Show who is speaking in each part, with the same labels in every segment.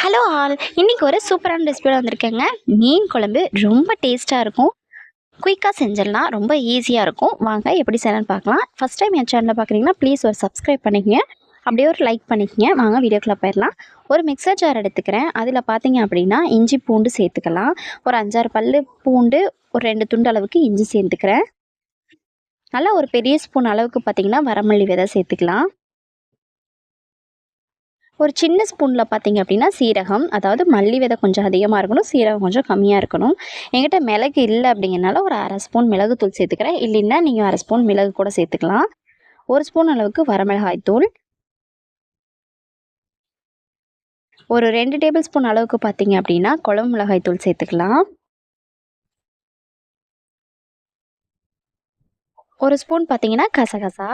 Speaker 1: Hello all இன்றைக்கி ஒரு சூப்பரான ரெசிபியோட வந்திருக்கேங்க. மீன் குழம்பு ரொம்ப டேஸ்ட்டாக இருக்கும். குயிக்காக செஞ்சிடலாம். ரொம்ப ஈஸியாக இருக்கும். வாங்க எப்படி செய்யலாம்னு பார்க்கலாம். ஃபஸ்ட் டைம் என் சேனலில் பார்க்குறீங்கன்னா ப்ளீஸ் ஒரு சப்ஸ்கிரைப் பண்ணிக்கங்க. அப்படியே ஒரு லைக் பண்ணிக்கங்க. வாங்க வீடியோக்குள்ளே போயிடலாம். ஒரு மிக்சர் ஜார் எடுத்துக்கிறேன். அதில் பார்த்தீங்க அப்படின்னா இஞ்சி பூண்டு சேர்த்துக்கலாம். ஒரு அஞ்சாறு பல் பூண்டு ஒரு ரெண்டு துண்டு அளவுக்கு இஞ்சி சேர்த்துக்கிறேன். நல்லா ஒரு பெரிய ஸ்பூன் அளவுக்கு பார்த்தீங்கன்னா வரமல்லி விதை சேர்த்துக்கலாம். ஒரு சின்ன ஸ்பூனில் பார்த்தீங்க அப்படின்னா சீரகம் அதாவது மல்லி விதை கொஞ்சம் அதிகமாக இருக்கணும் சீரகம் கொஞ்சம் கம்மியாக இருக்கணும். எங்கிட்ட மிளகு இல்லை அப்படிங்கிறனால ஒரு அரை ஸ்பூன் மிளகுத்தூள் சேர்த்துக்கிறேன். இல்லைன்னா நீங்கள் அரை ஸ்பூன் மிளகு கூட சேர்த்துக்கலாம். ஒரு ஸ்பூன் அளவுக்கு வரமிளகாய் தூள். ஒரு ரெண்டு டேபிள் ஸ்பூன் அளவுக்கு பார்த்தீங்க அப்படின்னா குழம்பு மிளகாய் தூள் சேர்த்துக்கலாம். ஒரு ஸ்பூன் பார்த்திங்கன்னா கசகசா.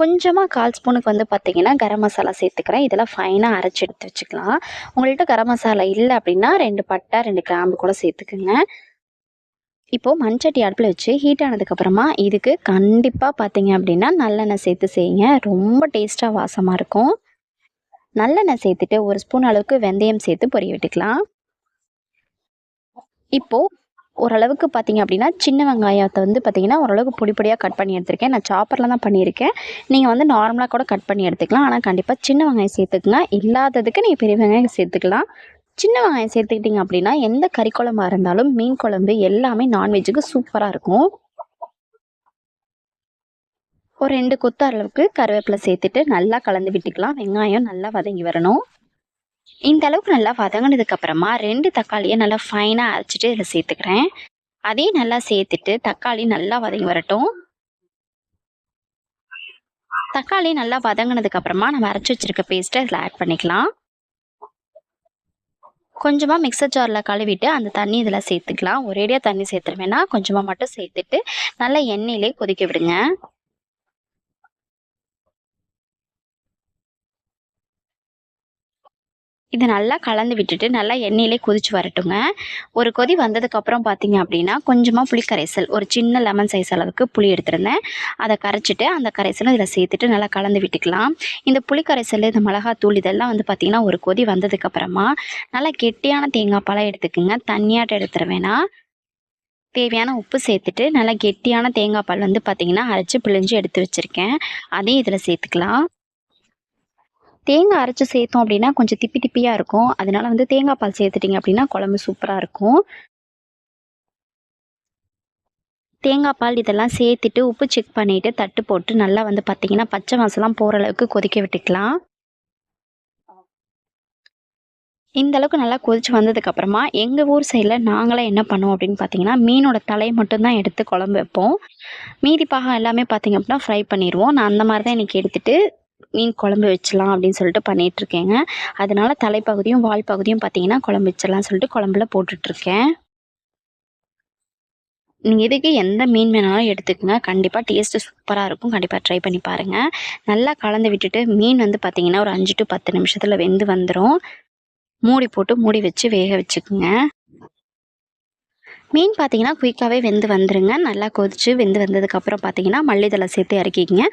Speaker 1: கொஞ்சமாக கால் ஸ்பூனுக்கு வந்து பார்த்திங்கன்னா கரம் மசாலா சேர்த்துக்கிறேன். இதெல்லாம் ஃபைனாக அரைச்சி எடுத்து வச்சுக்கலாம். உங்கள்கிட்ட கரம் மசாலா இல்லை அப்படின்னா ரெண்டு பட்டை ரெண்டு கிராம்பு கூட சேர்த்துக்குங்க. இப்போது மண்சட்டி அடுப்பில் வச்சு ஹீட் ஆனதுக்கப்புறமா இதுக்கு கண்டிப்பாக பார்த்தீங்க அப்படின்னா நல்லெண்ணெய் சேர்த்து செய்யுங்க. ரொம்ப டேஸ்ட்டாக வாசமாக இருக்கும். நல்லெண்ணெய் சேர்த்துட்டு ஒரு ஸ்பூன் அளவுக்கு வெந்தயம் சேர்த்து பொரிய விட்டுக்கலாம். இப்போது ஓரளவுக்கு பார்த்தீங்க அப்படின்னா சின்ன வெங்காயத்தை வந்து பார்த்திங்கன்னா ஓரளவுக்கு பொடி பொடியாக கட் பண்ணி எடுத்திருக்கேன். நான் சாப்பரில் தான் பண்ணியிருக்கேன். நீங்கள் வந்து நார்மலாக கூட கட் பண்ணி எடுத்துக்கலாம். ஆனால் கண்டிப்பாக சின்ன வெங்காயம் சேர்த்துக்குங்க. இல்லாததுக்கு நீங்கள் பெரிய வெங்காயம் சேர்த்துக்கலாம். சின்ன வெங்காயம் சேர்த்துக்கிட்டிங்க அப்படின்னா எந்த கறி குழம்பாக இருந்தாலும் மீன் குழம்பு எல்லாமே நான்வெஜ்ஜுக்கு சூப்பராக இருக்கும். ஒரு ரெண்டு கொத்து அளவுக்கு கருவேப்பிலை சேர்த்துட்டு நல்லா கலந்து விட்டுக்கலாம். வெங்காயம் நல்லா வதங்கி வரணும். இந்த அளவுக்கு நல்லா வதங்கினதுக்கு அப்புறமா ரெண்டு தக்காளியை நல்லா ஃபைனாக அரைச்சிட்டு இதில் சேர்த்துக்கிறேன். அதையும் நல்லா சேர்த்துட்டு தக்காளி நல்லா வதங்கி வரட்டும். தக்காளி நல்லா வதங்கினதுக்கு அப்புறமா நம்ம அரைச்சி வச்சிருக்க பேஸ்ட்டை இதில் ஆட் பண்ணிக்கலாம். கொஞ்சமாக மிக்சர் ஜாரில் கழுவிட்டு அந்த தண்ணி இதில் சேர்த்துக்கலாம். ஒரேடியாக தண்ணி சேர்த்துருவேன்னா கொஞ்சமாக மட்டும் சேர்த்துட்டு நல்லா எண்ணெயிலே கொதிக்க விடுங்க. இதை நல்லா கலந்து விட்டுட்டு நல்லா எண்ணெயிலே கொதிச்சு வரட்டுங்க. ஒரு கொதி வந்ததுக்கப்புறம் பார்த்தீங்க அப்படின்னா கொஞ்சமாக புளி கரைசல் ஒரு சின்ன லெமன் சைஸ் அளவுக்கு புளி எடுத்துருந்தேன். அதை கரைச்சிட்டு அந்த கரைசலும் இதில் சேர்த்துட்டு நல்லா கலந்து விட்டுக்கலாம். இந்த புளி கரைசல் இந்த மிளகாத்தூள் இதெல்லாம் வந்து பார்த்திங்கன்னா ஒரு கொதி வந்ததுக்கப்புறமா நல்லா கெட்டியான தேங்காய் பழம் எடுத்துக்கோங்க. தண்ணியாட்ட எடுத்துருவேனா தேவையான உப்பு சேர்த்துட்டு நல்லா கெட்டியான தேங்காய் பால் வந்து பார்த்திங்கன்னா அரைச்சி பிழிஞ்சு எடுத்து வச்சுருக்கேன். அதையும் இதில் சேர்த்துக்கலாம். தேங்காய் அரைச்சி சேர்த்தோம் அப்படின்னா கொஞ்சம் திப்பி திப்பியாக இருக்கும். அதனால வந்து தேங்காய் பால் சேர்த்துட்டிங்க அப்படின்னா குழம்பு சூப்பராக இருக்கும். தேங்காய் பால் இதெல்லாம் சேர்த்துட்டு உப்பு செக் பண்ணிவிட்டு தட்டு போட்டு நல்லா வந்து பார்த்திங்கன்னா பச்சை மாசெல்லாம் போகிற அளவுக்கு கொதிக்க விட்டுக்கலாம். இந்த அளவுக்கு நல்லா கொதிச்சு வந்ததுக்கப்புறமா எங்கள் ஊர் சைடில் நாங்களாம் என்ன பண்ணுவோம் அப்படின்னு பார்த்தீங்கன்னா மீனோட தலையை மட்டும்தான் எடுத்து குழம்பு வைப்போம். மீதி பாகம் எல்லாமே பார்த்திங்க அப்படின்னா ஃப்ரை பண்ணிடுவோம் நான் அந்த மாதிரி தான் இன்றைக்கி எடுத்துகிட்டு மீன் குழம்பு வச்சிடலாம் அப்படின்னு சொல்லிட்டு பண்ணிகிட்ருக்கேங்க அதனால தலைப்பகுதியும் வால் பகுதியும் பார்த்தீங்கன்னா குழம்பு வச்சிடலாம் சொல்லிட்டு குழம்புல போட்டுட்ருக்கேன் நீங்கள் இதுக்கு எந்த மீன் வேணாலும் எடுத்துக்கோங்க. கண்டிப்பாக டேஸ்ட்டு சூப்பராக இருக்கும். கண்டிப்பாக ட்ரை பண்ணி பாருங்கள் நல்லா கலந்து விட்டுட்டு மீன் வந்து பார்த்திங்கன்னா ஒரு அஞ்சு டு பத்து நிமிஷத்தில் வெந்து வந்துடும் மூடி போட்டு மூடி வச்சு வேக வச்சுக்குங்க. மீன் பார்த்தீங்கன்னா குயிக்காகவே வெந்து வந்துருங்க. நல்லா கொதிச்சு வெந்து வந்ததுக்கப்புறம் பார்த்தீங்கன்னா மல்லித்தலை சேர்த்து இறக்கிக்கிங்க.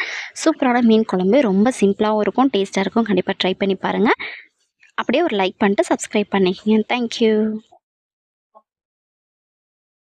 Speaker 1: சூப்பரான மீன் குழம்பு. ரொம்ப சிம்பிளாகவும் இருக்கும் டேஸ்ட்டாக இருக்கும். கண்டிப்பாக ட்ரை பண்ணி பாருங்கள் அப்படியே ஒரு லைக் பண்ணிட்டு சப்ஸ்கிரைப் பண்ணிக்கங்க. தேங்க்யூ